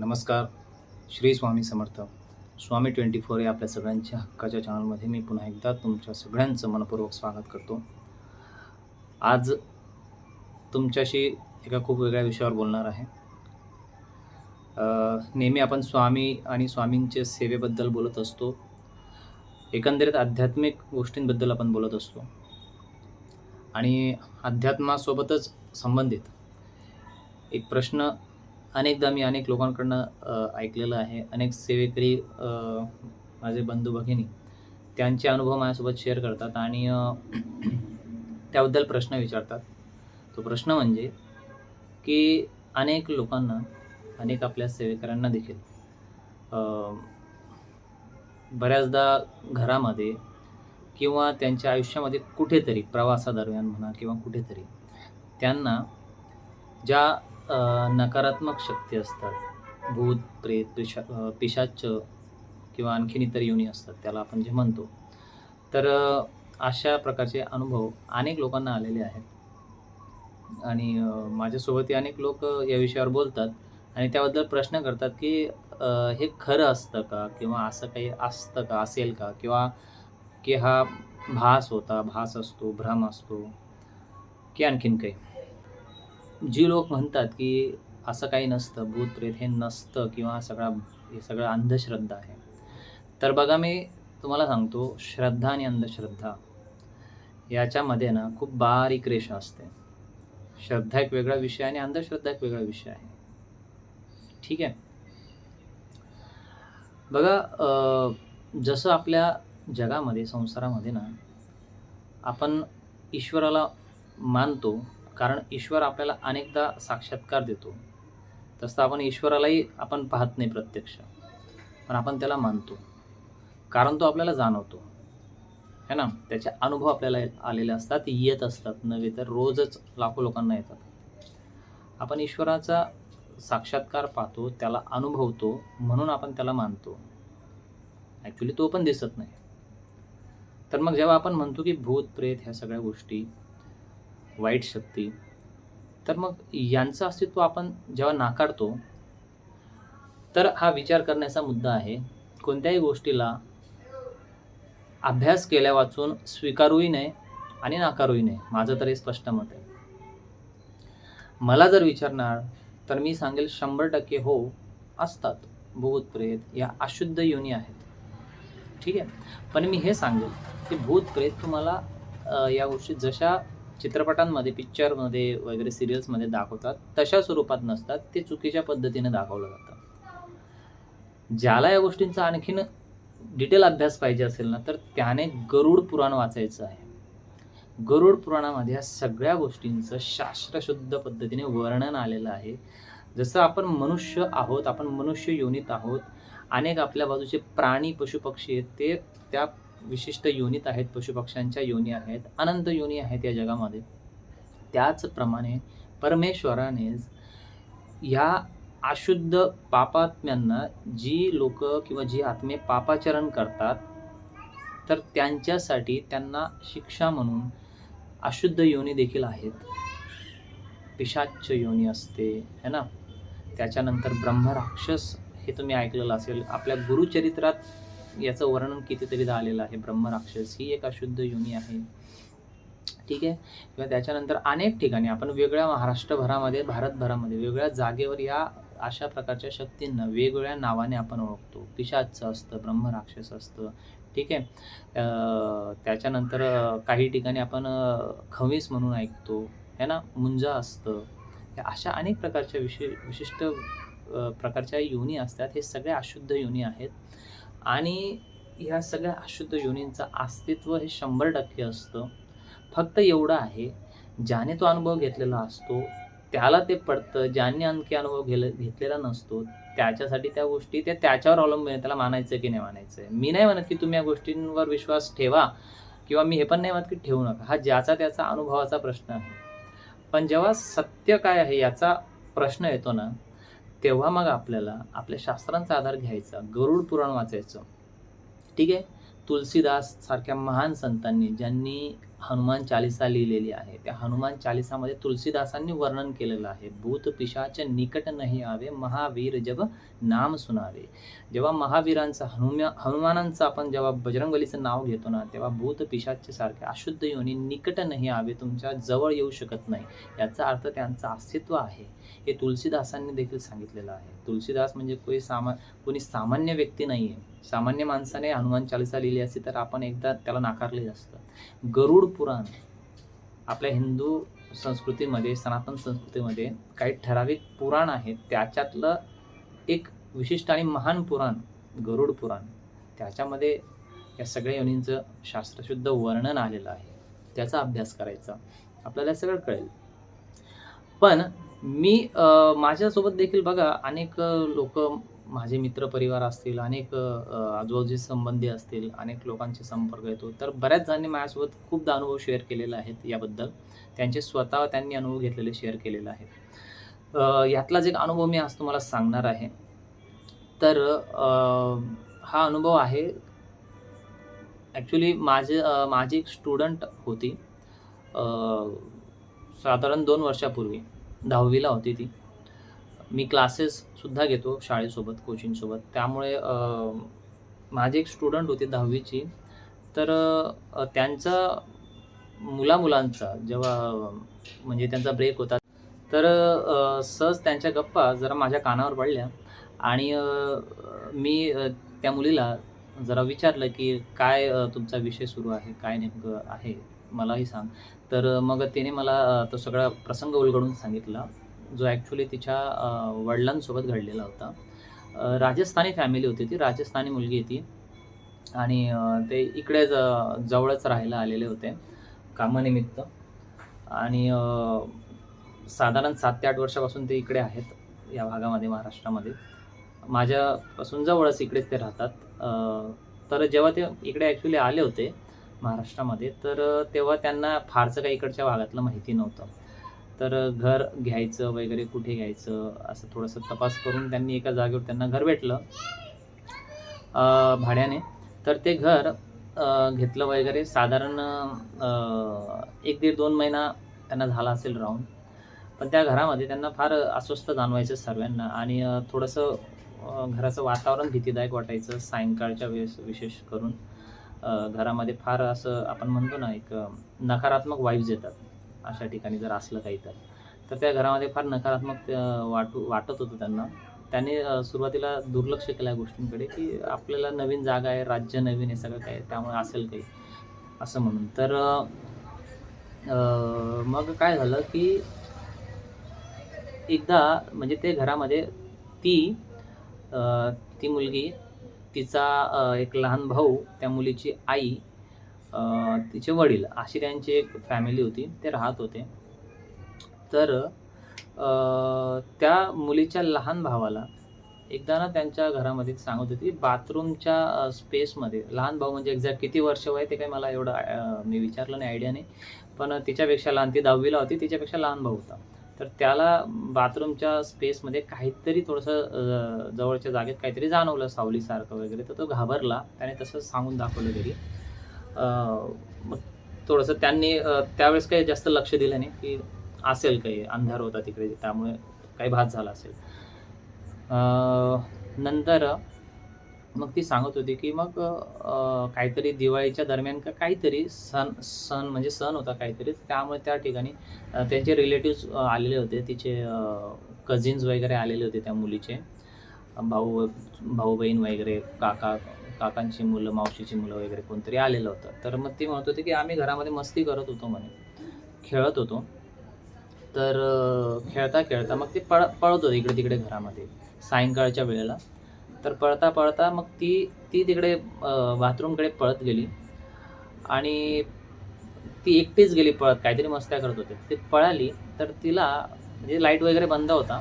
नमस्कार Shri Swami Samarth. Swami twenty four या आपल्या सगळ्यांच्या हक्काच्या चॅनलमध्ये मी पुन्हा एकदा तुमच्या सगळ्यांचं मनपूर्वक स्वागत करतो. आज तुमच्याशी एका खूप वेगळ्या विषयावर बोलणार आहे. नेहमी आपण स्वामी आणि स्वामींच्या सेवेबद्दल बोलत असतो. एकंदरीत आध्यात्मिक गोष्टींबद्दल आपण बोलत असतो. आणि अध्यात्मासोबतच संबंधित एक प्रश्न अनेकदा मी अनेक लोकांकडनं ऐकलेलं आहे. अनेक सेवेकरी माझे बंधू भगिनी त्यांचे अनुभव माझ्यासोबत शेअर करतात आणि त्याबद्दल प्रश्न विचारतात. तो प्रश्न म्हणजे की अनेक लोकांना अनेक आपल्या सेवेकऱ्यांना देखील बऱ्याचदा घरामध्ये किंवा त्यांच्या आयुष्यामध्ये कुठेतरी प्रवासादरम्यान म्हणा किंवा कुठेतरी त्यांना ज्या नकारात्मक शक्ती असतात. भूत प्रेत पिशा पिशाच किंवा आणखीन इतर युनी असतात त्याला आपण जे म्हणतो. तर अशा प्रकारचे अनुभव अनेक लोकांना आलेले आहेत. आणि माझ्यासोबतही अनेक लोक या विषयावर बोलतात आणि त्याबद्दल प्रश्न करतात की हे खरं असतं का किंवा असं काही असतं का असेल का? किंवा की हा भास होता भास असतो भ्रम असतो की आणखीन काही? जी लोक म्हणतात की असं काही नसतं भूत प्रेत हे नसतं किंवा हा सगळा हे सगळं अंधश्रद्धा आहे. तर बघा मी तुम्हाला सांगतो श्रद्धा आणि अंधश्रद्धा याच्यामध्ये ना खूप बारीक रेषा असते. श्रद्धा एक वेगळा विषय आणि अंधश्रद्धा एक वेगळा विषय आहे. ठीक आहे? बघा जसं आपल्या जगामध्ये संसारामध्ये ना आपण ईश्वराला मानतो कारण ईश्वर आपल्याला अनेकदा साक्षात्कार देतो. तसं आपण ईश्वरालाही आपण पाहत नाही प्रत्यक्ष. पण आपण त्याला मानतो. कारण तो आपल्याला जाणवतो. है ना? त्याचे अनुभव आपल्याला आलेले असतात येत असतात. नव्हे तर रोजच लाखो लोकांना येतात. आपण ईश्वराचा साक्षात्कार पाहतो त्याला अनुभवतो म्हणून आपण त्याला मानतो. ॲक्च्युली तो पण दिसत नाही. तर मग जेव्हा आपण म्हणतो की भूत प्रेत ह्या सगळ्या गोष्टी वाईट शक्ती. तर मग यांचं अस्तित्व आपण जेव्हा नाकारतो तर हा विचार करण्याचा मुद्दा आहे कोणत्याही गोष्टीला अभ्यास केल्या वाचून स्वीकारूही नये आणि नाकारूही नये. माझं तर हे स्पष्ट मत आहे. मला जर विचारणार तर मी सांगेल शंभर टक्के हो असतात. भूत प्रेत या अशुद्ध योनी आहेत. ठीक आहे? पण मी हे सांगेल की भूत प्रेत तुम्हाला या गोष्टी जशा चित्रपटांमध्ये पिक्चरमध्ये वगैरे सिरियल्समध्ये दाखवतात. तशा स्वरूपात नसतात. ते चुकीच्या पद्धतीने दाखवलं जातं. ज्याला या गोष्टींचा आणखीन डिटेल अभ्यास पाहिजे असेल ना तर त्याने गरुड पुराण वाचायचं आहे. गरुड पुराणामध्ये या सगळ्या गोष्टींचं शास्त्रशुद्ध पद्धतीने वर्णन आलेलं आहे. जसं आपण मनुष्य आहोत आपण मनुष्य योनीत आहोत अनेक आपल्या बाजूचे प्राणी पशुपक्षी आहेत ते त्या विशिष्ट योनीत आहेत पशुपक्ष्यांच्या योनी आहेत अनंत योनी आहेत या जगामध्ये. त्याचप्रमाणे परमेश्वरानेच या अशुद्ध पापात्म्यांना जी लोक किंवा जी आत्मे पापाचरण करतात तर त्यांच्यासाठी त्यांना शिक्षा म्हणून अशुद्ध योनी देखील आहेत. पिशाच्च योनी असते है ना? त्याच्यानंतर ब्रह्मराक्षस हे तुम्ही ऐकलेलं असेल. आपल्या गुरुचरित्रात याचं वर्णन कितीतरी झालेलं आहे. ब्रह्मराक्षस ही एक अशुद्ध योनी आहे. ठीक आहे? किंवा त्याच्यानंतर अनेक ठिकाणी आपण वेगळ्या महाराष्ट्रभरामध्ये भारतभरामध्ये वेगळ्या जागेवर या अशा प्रकारच्या शक्तींना वेगवेगळ्या नावाने आपण ओळखतो. पिशाचं असतं ब्रह्मराक्षस असतं. ठीक आहे? त्याच्यानंतर काही ठिकाणी आपण खवीस म्हणून ऐकतो. है ना? मुंजा असतं. या अशा अनेक प्रकारच्या विशि विशिष्ट प्रकारच्या योनी असतात. हे सगळे अशुद्ध योनी आहेत. आणि ह्या सगळ्या अशुद्ध योनींचं अस्तित्व हे शंभर टक्के असतं. फक्त एवढं आहे ज्याने तो अनुभव घेतलेला असतो त्याला ते पडतं. ज्याने आणखी अनुभव घेले घेतलेला नसतो त्याच्यासाठी त्या गोष्टी त्या त्याच्यावर अवलंबून आहे. त्याला मानायचं की नाही मानायचं आहे. मी नाही म्हणत की तुम्ही या गोष्टींवर विश्वास ठेवा किंवा मी हे पण नाही म्हणत की ठेवू नका. हा ज्याचा त्याचा अनुभवाचा प्रश्न आहे. पण जेव्हा सत्य काय आहे याचा प्रश्न येतो ना तेव्हा मग आपल्याला आपल्या शास्त्रांचा आधार घ्यायचा गरुड पुराण वाचायचं. ठीक आहे? तुलसीदास सारख्या महान संतांनी ज्यांनी हनुमान चालिसा लिहिलेली आहे त्या हनुमान चालिसामध्ये तुलसीदासांनी वर्णन केलेलं आहे. भूत पिशाच निकट नाही आवे महावीर जब नाम सुनावे. जेव्हा महावीरांचं हनुमा हनुमानांचं आपण जेव्हा बजरंगबलीचं नाव घेतो ना तेव्हा भूत पिशाच्या सारख्या अशुद्ध योनी निकट नाही आवे तुमच्या जवळ येऊ शकत नाही. याचा अर्थ त्यांचं अस्तित्व आहे. हे तुलसीदासांनी देखील सांगितलेलं आहे. तुलसीदास म्हणजे कोणी सामा कोणी सामान्य व्यक्ती नाही आहे सामान्य माणसाने हनुमान चालिसा लिहिली असती तर आपण एकदा त्याला नाकारले असतं. गरुड पुराण आपल्या हिंदू संस्कृतीमध्ये सनातन संस्कृतीमध्ये काही ठराविक पुराण आहेत. त्याच्यातलं एक विशिष्ट आणि महान पुराण गरुड पुराण. त्याच्यामध्ये या सगळ्या योनींचं शास्त्रशुद्ध वर्णन आलेलं आहे. त्याचा अभ्यास करायचा. आपल्याला सगळं कळेल. पण मी माझ्यासोबत देखील बघा अनेक लोक माझे मित्र परिवार असतील अनेक आजूबाजूचे संबंधी असतील अनेक लोकांचे संपर्क येतो. तर बऱ्याच जणांनी माझ्यासोबत खूपदा अनुभव शेअर केलेले आहेत याबद्दल. त्यांचे स्वतः त्यांनी अनुभव घेतलेले शेअर केलेले आहेत. यातलाच एक अनुभव मी आज तुम्हाला सांगणार आहे. तर हा अनुभव आहे. ॲक्च्युली माझे माझी एक स्टुडंट होती साधारण दोन वर्षापूर्वी. दहावीला होती ती. मी क्लासेससुद्धा घेतो शाळेसोबत कोचिंगसोबत त्यामुळे माझी एक स्टुडंट होती दहावीची. तर अ, त्यांचा मुलामुलांचा जेव्हा म्हणजे त्यांचा ब्रेक होता तर सहज त्यांच्या गप्पा जरा माझ्या कानावर पडल्या. आणि मी त्या मुलीला जरा विचारलं की काय तुमचा विषय सुरू आहे? काय नेमकं आहे? मलाही सांग. तर मग तिने मला तो सगळा प्रसंग उलगडून सांगितला जो ॲक्च्युली तिच्या वडिलांसोबत घडलेला होता. राजस्थानी फॅमिली होती ती राजस्थानी मुलगी ती. आणि ते इकडे ज जवळच राहायला आलेले होते कामानिमित्त. आणि साधारण सात ते आठ वर्षापासून ते इकडे आहेत या भागामध्ये महाराष्ट्रामध्ये. माझ्यापासून जवळच इकडेच ते राहतात. तर जेव्हा ते इकडे ॲक्च्युली आले होते महाराष्ट्रामध्ये तर तेव्हा त्यांना फारसं काही इकडच्या भागातलं माहिती नव्हतं. तर घर घ्यायचं वगैरे कुठे घ्यायचं असं थोडंसं तपास करून त्यांनी एका जागेवर त्यांना घर भेटलं भाड्याने. तर ते घर घेतलं वगैरे. साधारण एक दीड दोन महिना त्यांना झाला असेल राहून पण त्या घरामध्ये त्यांना फार अस्वस्थ जाणवायचं सर्वांना आणि थोडंसं घराचं वातावरण भीतीदायक वाटायचं सायंकाळच्या वेळेस विशेष करून. घरामध्ये फार असं आपण म्हणतो ना एक नकारात्मक वाईब्स येतात अशा ठिकाणी जर असलं काही तर. तर त्या घरामध्ये फार नकारात्मक वाटू वाटत होतं त्यांना. त्याने सुरुवातीला दुर्लक्ष केलं या गोष्टींकडे की आपल्याला नवीन जागा आहे राज्य नवीन हे सगळं काय त्यामुळे असेल काही असं म्हणून. तर मग काय झालं की एकदा म्हणजे ते घरामध्ये ती ती मुलगी तिचा एक लहान भाऊ त्या मुलीची आई तिचे वडील अशी त्यांची एक फॅमिली होती. ते राहत होते. तर त्या मुलीच्या लहान भावाला एकदा ना त्यांच्या घरामध्ये सांगत होती बाथरूमच्या स्पेसमध्ये लहान भाऊ म्हणजे एक्झॅक्ट किती वर्ष वय ते काही मला एवढं मी विचारलं नाही आयडिया नाही. पण तिच्यापेक्षा लहान ती दहावीला होती तिच्यापेक्षा लहान भाऊ होता. तर त्याला बाथरूमच्या स्पेसमध्ये काहीतरी थोडंसं जवळच्या जागेत काहीतरी जाणवलं सावलीसारखं वगैरे. तर तो घाबरला. त्याने तसं सांगून दाखवलं घरी. मग थोडंसं त्यांनी त्यावेळेस काही जास्त लक्ष दिलं नाही की असेल काही अंधार होता तिकडे त्यामुळे काही भात झाला असेल. नंतर मग ती सांगत होती की मग काहीतरी दिवाळीच्या दरम्यान का काहीतरी सण सण म्हणजे सण होता काहीतरी त्यामुळे त्या ठिकाणी त्यांचे रिलेटिव्ह आलेले होते. तिचे कझिन्स वगैरे आलेले होते त्या मुलीचे. भाऊ भाऊ बहीण वगैरे काका काकांची मुलं मावशीची मुलं वगैरे कोणतरी आलेलं होतं. तर मग ती म्हणत होती की आम्ही घरामध्ये मस्ती करत होतो म्हणे. खेळत होतो. तर खेळता खेळता मग ते पळ पळत होते इकडे तिकडे घरामध्ये. सायंकाळच्या वेळेला. तर पळता पळता मग ती ती तिकडे बाथरूमकडे पळत गेली. आणि ती एकटीच गेली पळत काहीतरी मस्त्या करत होते. ती पळाली तर तिला म्हणजे लाइट वगैरे बंद होता.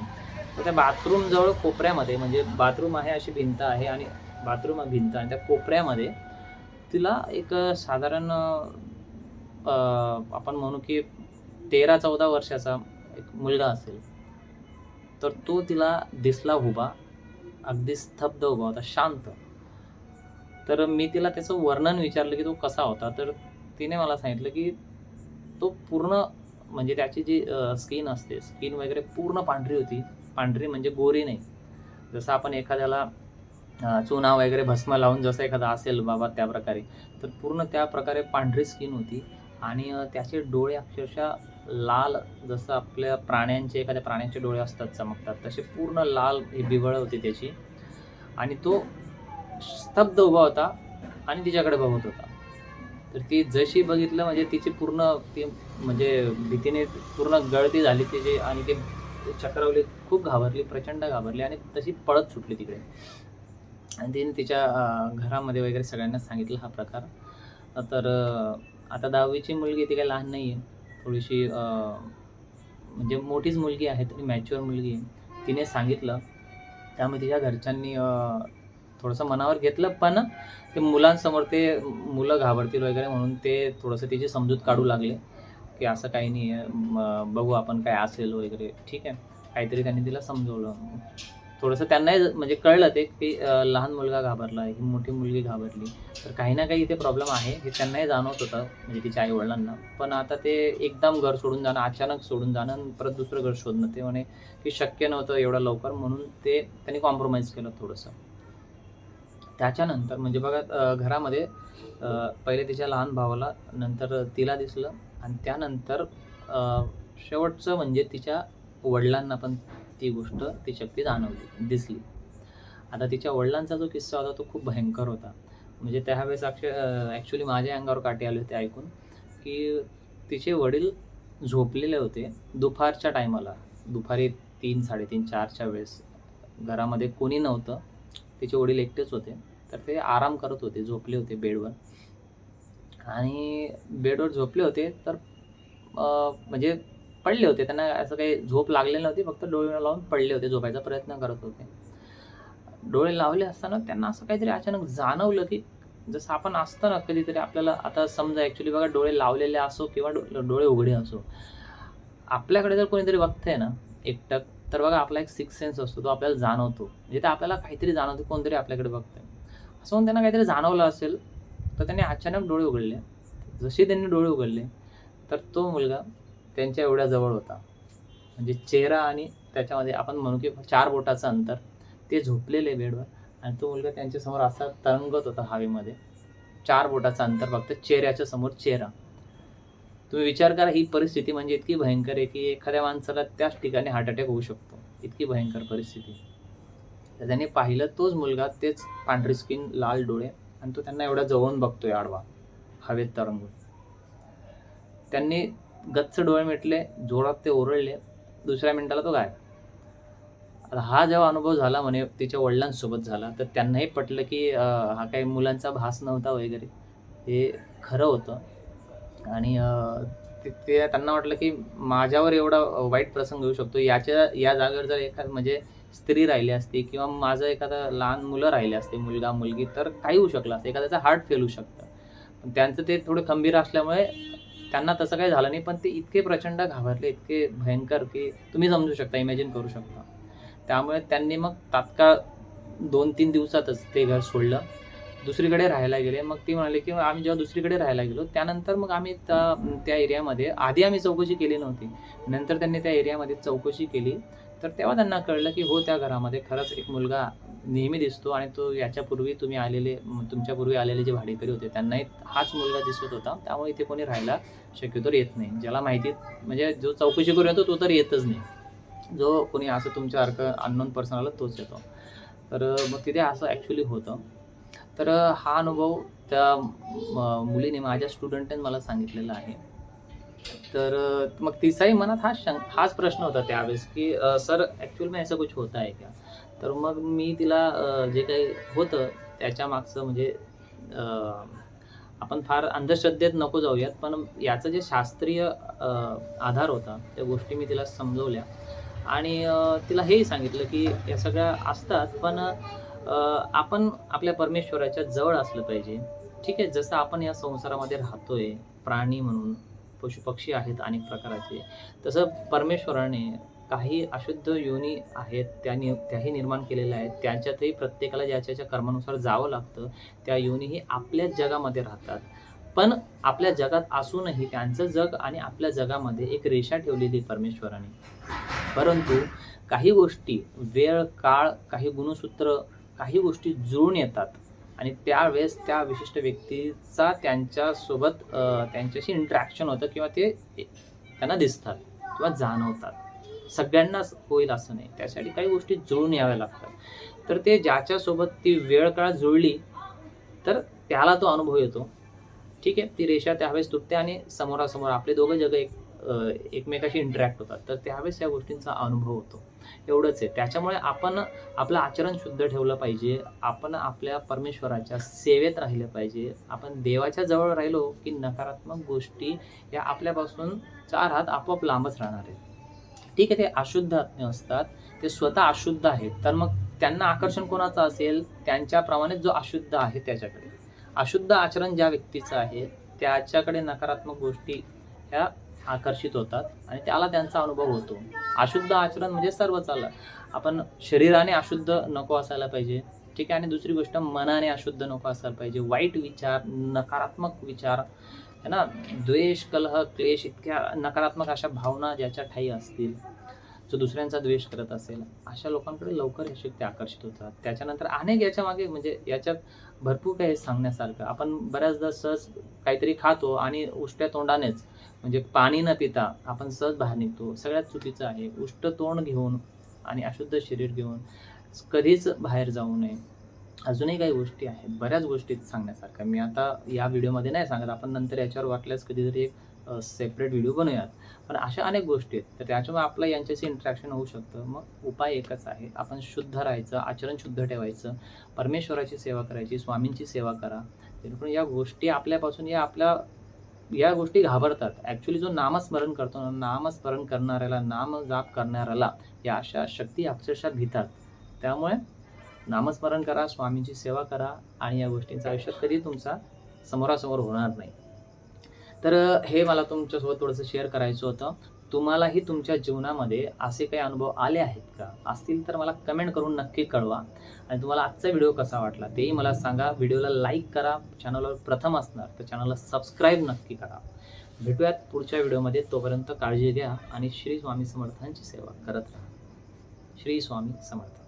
तर त्या बाथरूमजवळ कोपऱ्यामध्ये म्हणजे बाथरूम आहे अशी भिंत आहे आणि बाथरूम भिंत आणि त्या कोपऱ्यामध्ये तिला एक साधारण आपण म्हणू की तेरा चौदा वर्षाचा एक मुलगा असेल. तर तो तिला दिसला उभा. अगदी स्तब्ध उभा होता शांत. तर मी तिला त्याचं वर्णन विचारलं की तो कसा होता? तर तिने मला सांगितलं की तो पूर्ण म्हणजे त्याची जी स्किन असते स्किन वगैरे पूर्ण पांढरी होती. पांढरी म्हणजे गोरी नाही. जसं आपण एखाद्याला चुना वगैरे भस्म लावून जसं एखादा असेल बाबा त्या प्रकारे तर पूर्ण त्या प्रकारे पांढरी स्किन होती. आणि त्याचे डोळे अक्षरशः लाल जसं आपल्या प्राण्यांचे एखाद्या प्राण्यांचे डोळे असतात चमकतात तसे पूर्ण लाल ही बिवळ होती त्याची. आणि तो स्तब्ध उभा होता आणि तिच्याकडे बघत होता. तर ती जशी बघितलं म्हणजे तिची पूर्ण ती म्हणजे भीतीने पूर्ण गळती झाली तिची आणि ते चक्रवली खूप घाबरली प्रचंड घाबरली आणि तशी पळत सुटली तिकडे. आणि तिने तिच्या घरामध्ये वगैरे सगळ्यांना सांगितलं हा प्रकार. तर आता दहावीची मुलगी ती काही लहान नाही आहे थोडीशी म्हणजे मोठीच मुलगी आहे तरी मॅच्युअर मुलगी आहे. तिने सांगितलं त्यामुळे तिच्या घरच्यांनी थोडंसं मनावर घेतलं पण ते मुलांसमोर ते मुलं घाबरतील वगैरे म्हणून ते थोडंसं तिची समजूत काढू लागले की असं काही नाही आहे बघू आपण काय असेल वगैरे. ठीक आहे. काहीतरी त्यांनी तिला समजवलं. थोडंसं त्यांनाही म्हणजे कळलं ते की लहान मुलगा घाबरला ही मोठी मुलगी घाबरली. तर काही ना काही इथे प्रॉब्लेम आहे हे त्यांनाही जाणवत होतं म्हणजे तिच्या आई वडिलांना पण आता ते एकदम घर सोडून जाणं अचानक सोडून जाणं आणि परत दुसरं घर शोधणं ते म्हणे की शक्य नव्हतं एवढं लवकर. म्हणून ते त्यांनी कॉम्प्रोमाइज केलं थोडंसं. त्याच्यानंतर म्हणजे बघा घरामध्ये पहिले तिच्या लहान भावाला नंतर तिला दिसलं आणि त्यानंतर शेवटचं म्हणजे तिच्या वडिलांना पण ती गोष्ट ती शक्ती जाणवली दिसली. आता तिच्या वडिलांचा जो किस्सा होता तो खूप भयंकर होता. म्हणजे त्यावेळेस अक्ष ॲक्च्युली माझ्या अंगावर काटे आले होते ऐकून की तिचे वडील झोपलेले होते दुपारच्या टायमाला. दुपारी तीन साडेतीन चारच्या वेळेस. घरामध्ये कोणी नव्हतं. तिचे वडील एकटेच होते. तर ते आराम करत होते झोपले होते बेडवर. आणि बेडवर झोपले होते तर म्हणजे पडले होते. त्यांना असं काही झोप लागलेली नव्हती फक्त डोळे लावून पडले होते झोपायचा प्रयत्न करत होते. डोळे लावले असताना त्यांना असं काहीतरी अचानक जाणवलं की जसं आपण असतं ना कधीतरी आपल्याला आता समजा ॲक्च्युली बघा डोळे लावलेले असो किंवा डो- डोळे उघडे असो. आपल्याकडे जर कोणीतरी बघतंय ना एकटक तर बघा आपला एक सिक्स सेन्स असतो तो आपल्याला जाणवतो. म्हणजे ते आपल्याला काहीतरी जाणवतो कोणतरी आपल्याकडे बघतंय. असं म्हणून त्यांना काहीतरी जाणवलं असेल तर त्यांनी अचानक डोळे उघडले. जसे त्यांनी डोळे उघडले तर तो मुलगा त्यांच्या एवढ्या जवळ होता. म्हणजे चेहरा आणि त्याच्यामध्ये आपण म्हणू की चार बोटाचं अंतर ते झोपलेले बेडवर आणि तो मुलगा त्यांच्यासमोर असा तरंगत होता हवेमध्ये. चार बोटाचं अंतर फक्त चेहऱ्याच्या समोर चेहरा. तुम्ही विचार करा ही परिस्थिती म्हणजे इतकी भयंकर आहे की एखाद्या माणसाला त्याच ठिकाणी हार्ट अटॅक होऊ शकतो. इतकी भयंकर परिस्थिती. तर त्यांनी पाहिलं तोच मुलगा तेच पांढरी स्किन लाल डोळे आणि तो त्यांना एवढा जवळून बघतोय आडवा हवेत तरंगून. त्यांनी गच्च डोळे मिटले जोरात ते ओरडले. दुसऱ्या मिनिटाला तो गायब. आता हा जेव्हा अनुभव झाला म्हणे तिच्या वडिलांसोबत झाला तर त्यांनाही पटलं की हा काही मुलांचा भास नव्हता वगैरे. हे खरं होतं. आणि ते ते त्यांना वाटलं की माझ्यावर एवढा वाईट प्रसंग येऊ शकतो. याच्या या जागेवर जर एखाद म्हणजे स्त्री राहिली असती किंवा माझं एखादं लहान मुलं राहिले असते मुलगा मुलगी तर काही होऊ शकलं असतं. एखाद्याचं हार्ट फेल होऊ शकतं. पण त्यांचं ते थोडं खंबीर असल्यामुळे त्यांना तसं काही झालं नाही पण ते इतके प्रचंड घाबरले इतके भयंकर की तुम्ही समजू शकता इमॅजिन करू शकता. त्यामुळे त्यांनी मग तात्काळ दोन तीन दिवसातच ते घर सोडलं. दुसरीकडे राहायला गेले मग ती म्हणाले की आम्ही जेव्हा दुसरीकडे राहायला गेलो त्यानंतर मग आम्ही त्या त्या एरियामध्ये आधी आम्ही चौकशी केली नव्हती. नंतर त्यांनी त्या एरियामध्ये चौकशी केली. तर तेव्हा त्यांना कळलं की हो त्या घरामध्ये खरंच एक मुलगा नेहमी दिसतो आणि तो याच्यापूर्वी तुम्ही आलेले तुमच्यापूर्वी आलेले जे भाडेकरी होते त्यांनाही हाच मुलगा दिसत होता. त्यामुळे इथे कोणी राहायला शक्यतो येत नाही. ज्याला माहिती म्हणजे जो चौकशी करून येतो तो तर येतच नाही. जो कोणी असं तुमच्यासारखं अननोन पर्सन आला तोच येतो. तर मग तिथे असं ॲक्च्युली होतं. तर हा अनुभव त्या मुलीने माझ्या स्टुडंटने मला सांगितलेला आहे. तर मग तिचाही मनात हा शं हाच प्रश्न होता त्यावेळेस की सर ॲक्च्युअल असं ऐसा कुछ होता आहे का? तर मग मी तिला जे काही होतं त्याच्या मागचं म्हणजे आपण फार अंधश्रद्धेत नको जाऊयात पण याचं जे शास्त्रीय आधार होता त्या गोष्टी मी तिला समजवल्या. आणि तिला हेही सांगितलं की या सगळ्या असतात पण आपण आपल्या परमेश्वराच्या जवळ असलं पाहिजे. ठीक आहे जसं आपण या संसारामध्ये राहतोय प्राणी म्हणून पशुपक्षी आहेत अनेक प्रकाराचे. तसं परमेश्वराने काही अशुद्ध योनी आहेत त्यांनी त्याही निर्माण केलेल्या आहेत. त्यांच्यातही प्रत्येकाला ज्याच्या ज्या कर्मानुसार जावं लागतं त्या योनीही आपल्याच जगामध्ये राहतात. पण आपल्या जगात असूनही त्यांचं जग आणि आपल्या जगामध्ये एक रेषा ठेवलेली परमेश्वराने. परंतु काही गोष्टी वेळ काळ काही गुणसूत्र काही गोष्टी जुळून येतात. आणि त्यावेळेस त्या विशिष्ट व्यक्तीचा त्यांच्यासोबत त्यांच्याशी इंट्रॅक्शन होतं किंवा ते त्यांना दिसतात किंवा जाणवतात. सगळ्यांनाच होईल असं नाही. त्यासाठी काही गोष्टी जुळून याव्या लागतात. तर ते ज्याच्यासोबत ती वेळ काळ जुळली तर त्याला तो अनुभव येतो. ठीक आहे? ती रेषा त्यावेळेस तुटते आणि समोरासमोर आपले दोघं जग एक एकमेकाशी इंटरॅक्ट होतात. तर त्यावेळेस या गोष्टींचा अनुभव होतो. एवढंच आहे. त्याच्यामुळे आपण आपलं आचरण शुद्ध ठेवलं पाहिजे. आपण आपल्या परमेश्वराच्या सेवेत राहिलं पाहिजे. आपण देवाच्या जवळ राहिलो की नकारात्मक गोष्टी या आपल्यापासून चार हात आपोआप लांबच राहणार आहेत. ठीक आहे ते अशुद्ध आत्मे असतात. ते स्वतः अशुद्ध आहेत. तर मग त्यांना आकर्षण कोणाचं असेल? त्यांच्याप्रमाणे जो अशुद्ध आहे त्याच्याकडे. अशुद्ध आचरण ज्या व्यक्तीचं आहे त्याच्याकडे नकारात्मक गोष्टी ह्या आकर्षित होतात आणि त्याला त्यांचा अनुभव होतो. अशुद्ध आचरण म्हणजे सर्व चाललं आपण शरीराने अशुद्ध नको असायला पाहिजे. ठीक आहे? आणि दुसरी गोष्ट मनाने अशुद्ध नको असायला पाहिजे. वाईट विचार नकारात्मक विचार है ना? द्वेष कलह क्लेश इतक्या नकारात्मक अशा भावना ज्याच्या ठाई असतील जो दुसऱ्यांचा द्वेष करत असेल अशा लोकांकडे लवकर हे शक्ती आकर्षित होतात. त्याच्यानंतर अनेक याच्या मागे म्हणजे याच्यात भरपूर काही सांगण्यासारखं. आपण बऱ्याचदा सहज काहीतरी खातो आणि उष्ट्या तोंडानेच म्हणजे पाणी न पिता आपण सहज बाहेर निघतो. सगळ्यात चुकीचं आहे उष्ट तोंड घेऊन आणि अशुद्ध शरीर घेऊन कधीच बाहेर जाऊ नये. अजूनही काही गोष्टी आहेत बऱ्याच गोष्टी सांगण्यासारख्या मी आता या व्हिडिओमध्ये नाही सांगत आपण नंतर याच्यावर वाटल्यास कधीतरी एक सेपरेट व्हिडिओ बनवूयात. पण अशा अनेक गोष्टी आहेत. तर त्याच्यामुळे आपलं यांच्याशी इंट्रॅक्शन होऊ शकतं. मग उपाय एकच आहे. आपण शुद्ध राहायचं आचरण शुद्ध ठेवायचं. परमेश्वराची सेवा करायची स्वामींची सेवा करा. जेणेकरून या गोष्टी आपल्यापासून या आपल्या या गोष्टी घाबरतात. ॲक्च्युली जो नामस्मरण करतो ना नामस्मरण करणाऱ्याला नाम जाप करणाऱ्याला या अशा शक्ती अक्षरशः भीतात. त्यामुळे नामस्मरण करा स्वामींची सेवा करा आणि या गोष्टींचा आयुष्यात कधी तुमचा समोरासमोर होणार नाही. तर हे मला तुमच्यासोबत थोडंसं शेअर करायचं होतं. तुम्हालाही तुमच्या जीवनामध्ये असे काही अनुभव आले आहेत का? असतील तर मला कमेंट करून नक्की कळवा. आणि तुम्हाला आजचा व्हिडिओ कसा वाटला तेही मला सांगा. व्हिडिओला लाईक करा. चॅनलवर प्रथम असणार तर चॅनलला सबस्क्राईब नक्की करा. भेटूयात पुढच्या व्हिडिओमध्ये तोपर्यंत काळजी घ्या आणि श्री स्वामी समर्थांची सेवा करत राहा. श्री स्वामी समर्थ.